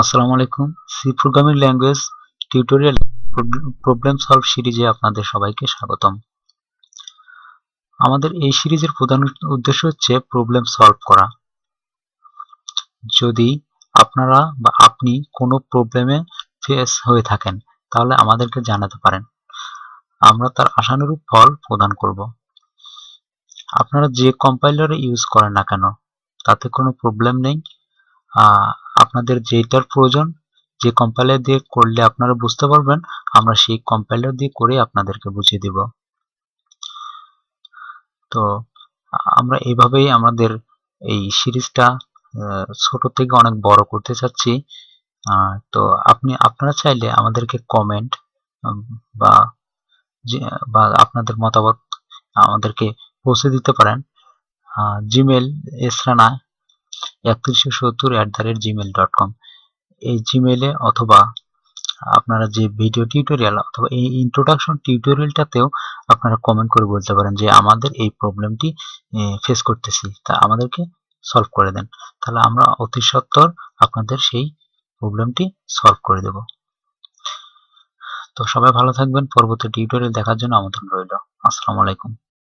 আসসালামু আলাইকুম। C programming language tutorial problem solve সিরিজে আপনাদের সবাইকে স্বাগতম। আমাদের এই সিরিজের প্রধান উদ্দেশ্য হচ্ছে প্রবলেম সলভ করা। যদি আপনারা বা আপনি কোনো প্রবলেমে ফেস হয়ে থাকেন, তাহলে আমাদেরকে জানাতে পারেন। আমরা তার আশানুরূপ ফল প্রদান করব। আপনারা যে কম্পাইলারে ইউজ করেন না কেন, তাতে কোনো প্রবলেম নেই। আপনাদের যেটার প্রয়োজন, যে কম্পাইলার দিয়ে করলে আপনারা বুঝতে পারবেন, আমরা সেই কম্পাইলার দিয়ে করে আপনাদেরকে বুঝিয়ে দিব। তো, আমরা এইভাবেই আমাদের এই সিরিজটা ছোট থেকে অনেক বড় করতে চাচ্ছি। তো আপনি, আপনারা চাইলে আমাদেরকে কমেন্ট বা বা আপনাদের মতামত আমাদেরকে পৌঁছে দিতে পারেন। জিমেল এসরানা একত্রিশশো সত্তর at the rate Gmail dot com এই জিমেলে অথবা আপনারা যে ভিডিও টিউটোরিয়াল অথবা এই ইন্ট্রোডাকশন টিউটোরিয়ালটাতেও আপনারা কমেন্ট করে বলতে পারেন যে আমাদের এই প্রবলেমটি ফেস করতেছি। তা আমাদেরকে সলভ করে দেন। তাহলে আমরা অতি সত্বর আপনাদের সেই প্রবলেমটি সলভ করে দেব। তো সবাই ভালো থাকবেন। পরবর্তী টিউটোরিয়াল দেখার জন্য আমন্ত্রণ রইল। আসসালামু আলাইকুম।